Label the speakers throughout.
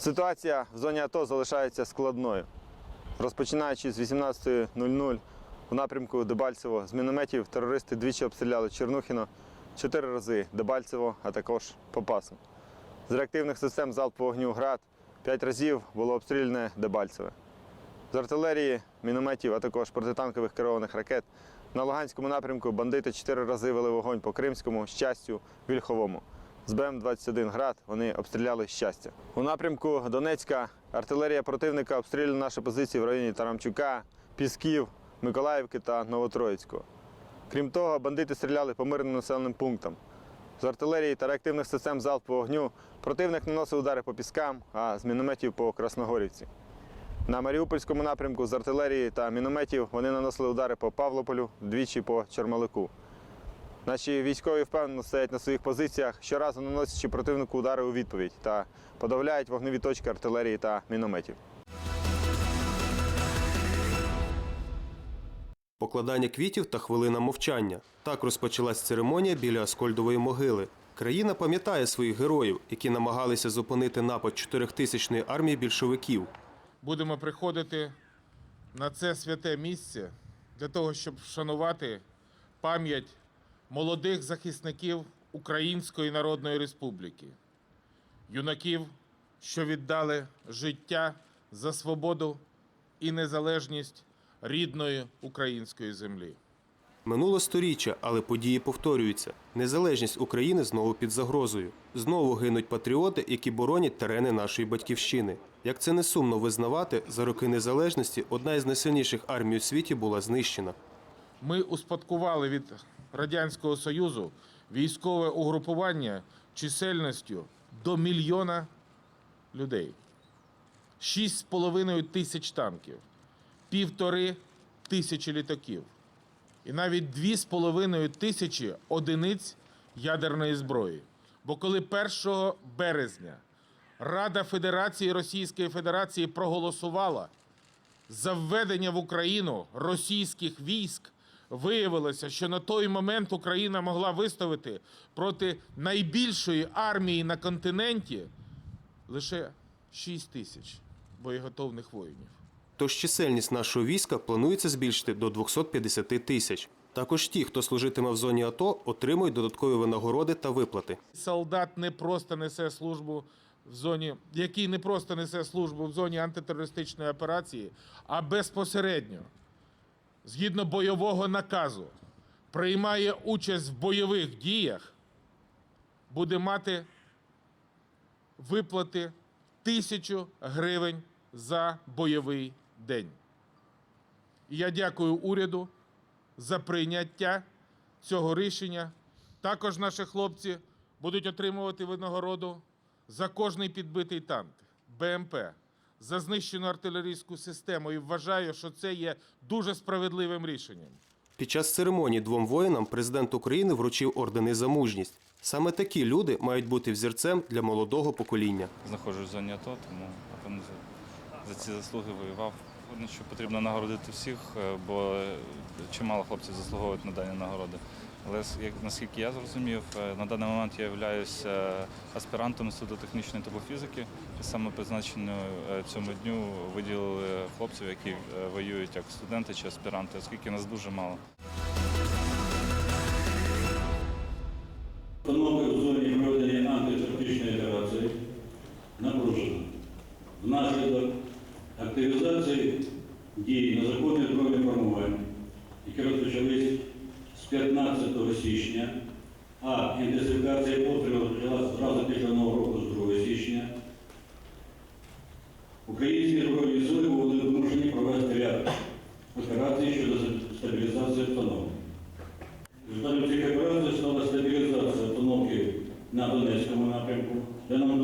Speaker 1: Ситуація в зоні АТО залишається складною. Розпочинаючи з 18.00 у напрямку Дебальцево з мінометів терористи двічі обстріляли Чернухіно, чотири рази Дебальцево, а також Попасу. З реактивних систем залпового вогню ГРАД п'ять разів було обстріляне Дебальцеве. З артилерії, мінометів, а також протитанкових керованих ракет на Луганському напрямку бандити чотири рази вели вогонь по Кримському, Щастю, Вільховому. З БМ-21 град вони обстріляли щастя. У напрямку Донецька артилерія противника обстріляла наші позиції в районі Тарамчука, Пісків, Миколаївки та Новотроїцького. Крім того, бандити стріляли по мирним населеним пунктам. З артилерії та реактивних систем залпового вогню противник наносив удари по піскам, а з мінометів по Красногорівці. На Маріупольському напрямку з артилерії та мінометів вони наносили удари по Павлополю, двічі по Чормалику. Наші військові впевнено стоять на своїх позиціях, щоразу наносячи противнику удари у відповідь та подавляють вогневі точки артилерії та мінометів.
Speaker 2: Покладання квітів та хвилина мовчання. Так розпочалась церемонія біля Аскольдової могили. Країна пам'ятає своїх героїв, які намагалися зупинити напад чотирьохтисячної армії більшовиків.
Speaker 3: будемо приходити на це святе місце для того, щоб вшанувати пам'ять молодих захисників Української Народної Республіки, юнаків, що віддали життя за свободу і незалежність рідної української землі.
Speaker 2: Минуло сторіччя, але події повторюються. Незалежність України знову під загрозою. Знову гинуть патріоти, які боронять терени нашої батьківщини. Як це не сумно визнавати, за роки незалежності одна із найсильніших армій у світі була знищена.
Speaker 3: Ми успадкували від Радянського Союзу військове угрупування чисельністю до мільйона людей. Шість з половиною тисяч танків, півтори тисячі літаків і навіть дві з половиною тисячі одиниць ядерної зброї. Бо коли 1 березня Рада Федерації Російської Федерації проголосувала за введення в Україну російських військ виявилося, що на той момент Україна могла виставити проти найбільшої армії на континенті лише 6 тисяч боєготовних воїнів.
Speaker 2: Тож чисельність нашого війська планується збільшити до 250 тисяч. Також ті, хто служитиме в зоні АТО, отримують додаткові винагороди та виплати.
Speaker 3: Солдат не просто несе службу в зоні, який не просто несе службу в зоні антитерористичної операції, а безпосередньо, згідно бойового наказу, приймає участь в бойових діях, буде мати виплати тисячу гривень за бойовий день. І я дякую уряду за прийняття цього рішення. Також наші хлопці будуть отримувати винагороду за кожний підбитий танк, БМП, за знищену артилерійську систему. І вважаю, що це є дуже справедливим рішенням.
Speaker 2: Під час церемонії двом воїнам президент України вручив ордени за мужність. Саме такі люди мають бути взірцем для молодого покоління.
Speaker 4: знаходжусь в зоні АТО, тому напевно за, ці заслуги воював. Видно, що потрібно нагородити всіх, е, бо чимало хлопців заслуговують на дані нагороди. Але як наскільки я зрозумів, е, на даний момент я являюся аспірантом Інституту технічної топофізики. І саме призначенню е, цьому дню виділили хлопців, які е, воюють як студенти чи аспіранти, оскільки нас дуже мало.
Speaker 5: Обстановка в зоні проведення антитерористичної операції напружена. Внаслідок активізації дій незаконних збройних формувань, які розпочались 15 січня, а інтенсифікація обстрілів розпочалася зразу після Нового року з 2 січня, українські збройні сили були вимушені провести ряд операцій щодо стабілізації обстановки. Результатом цих операцій стала стабілізація обстановки на Донецькому напрямку, де нам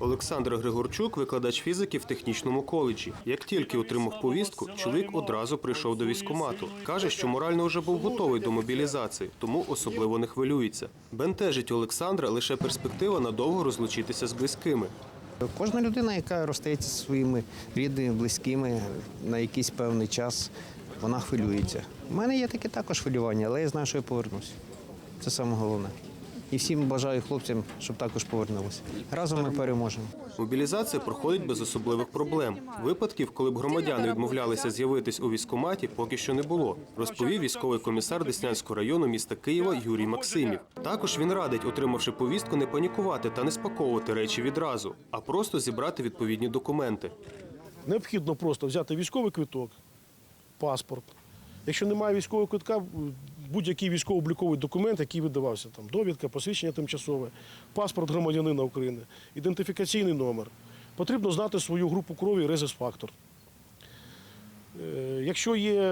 Speaker 2: Олександр Григорчук, викладач фізики в технічному коледжі. Як тільки отримав повістку, чоловік одразу прийшов до військкомату. Каже, що морально вже був готовий до мобілізації, тому особливо не хвилюється. Бентежить Олександра лише перспектива надовго розлучитися з близькими.
Speaker 6: Кожна людина, яка розстається зі своїми рідними, близькими на якийсь певний час, вона хвилюється. У мене є таке також хвилювання, але я знаю, що я повернусь. Це саме головне. І всім бажаю хлопцям, щоб також повернулися. Разом ми переможемо.
Speaker 2: Мобілізація проходить без особливих проблем. Випадків, коли б громадяни відмовлялися з'явитись у військкоматі, поки що не було, розповів військовий комісар Деснянського району міста Києва Юрій Максимів. Також він радить, отримавши повістку, не панікувати та не спаковувати речі відразу, а просто зібрати відповідні документи.
Speaker 7: Необхідно просто взяти військовий квиток, паспорт. Якщо немає військового квитка, будь-який військово-обліковий документ, який видавався, там довідка, посвідчення тимчасове, паспорт громадянина України, ідентифікаційний номер. Потрібно знати свою групу крові і резус-фактор. Е, Якщо є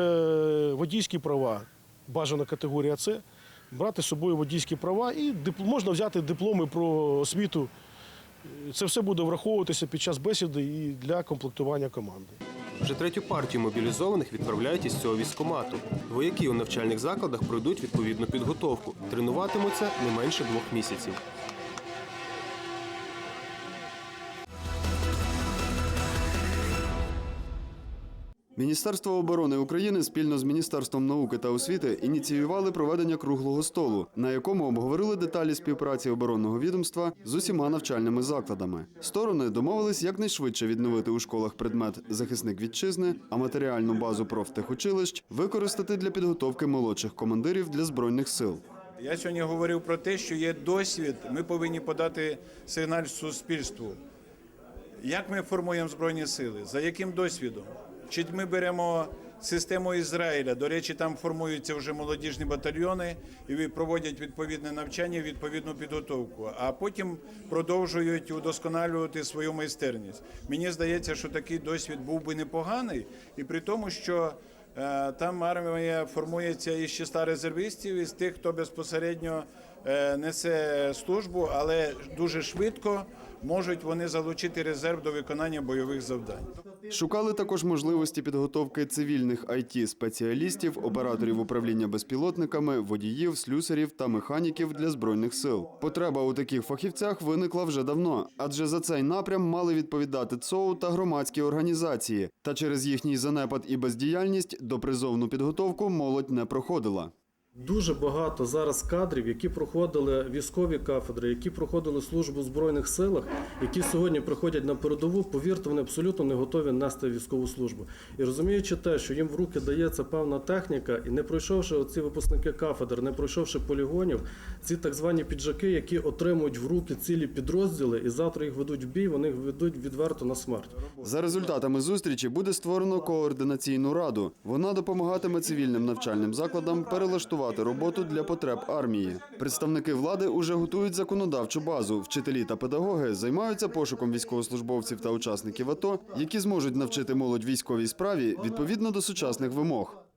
Speaker 7: водійські права, бажана категорія С, брати з собою водійські права і можна взяти дипломи про освіту. Це все буде враховуватися під час бесіди і для комплектування команди.
Speaker 2: Вже третю партію мобілізованих відправляють із цього військомату. Вояки у навчальних закладах пройдуть відповідну підготовку. Тренуватимуться не менше двох місяців.
Speaker 8: Міністерство оборони України спільно з Міністерством науки та освіти ініціювали проведення круглого столу, на якому обговорили деталі співпраці оборонного відомства з усіма навчальними закладами. Сторони домовились якнайшвидше відновити у школах предмет захисник вітчизни, а матеріальну базу профтехучилищ використати для підготовки молодших командирів для збройних сил.
Speaker 9: Я сьогодні говорив про те, що є досвід. Ми повинні подати сигнал суспільству. Як ми формуємо збройні сили? За яким досвідом? Чи ми беремо систему Ізраїля? До речі, там формуються вже молодіжні батальйони і проводять відповідне навчання, відповідну підготовку, а потім продовжують удосконалювати свою майстерність. Мені здається, що такий досвід був би непоганий, і при тому, що е, там армія формується із числа резервістів, із тих, хто безпосередньо е, несе службу, але дуже швидко можуть вони залучити резерв до виконання бойових завдань.
Speaker 8: Шукали також можливості підготовки цивільних it спеціалістів, операторів управління безпілотниками, водіїв, слюсарів та механіків для збройних сил. Потреба у таких фахівцях виникла вже давно, адже за цей напрям мали відповідати ЦОУ та громадські організації. Та через їхній занепад і бездіяльність допризовну підготовку молодь не проходила.
Speaker 10: Дуже багато зараз кадрів, які проходили військові кафедри, які проходили службу в збройних силах, які сьогодні приходять на передову. Повірте, вони абсолютно не готові нести військову службу. І розуміючи те, що їм в руки дається певна техніка, і не пройшовши оці випускники кафедр, не пройшовши полігонів, ці так звані піджаки, які отримують в руки цілі підрозділи, і завтра їх ведуть в бій, вони ведуть відверто на смерть.
Speaker 8: За результатами зустрічі буде створено координаційну раду. Вона допомагатиме цивільним навчальним закладам перелаштувати роботу для потреб армії. Представники влади уже готують законодавчу базу. Вчителі та педагоги займаються пошуком військовослужбовців та учасників АТО, які зможуть навчити молодь військовій справі відповідно до сучасних вимог.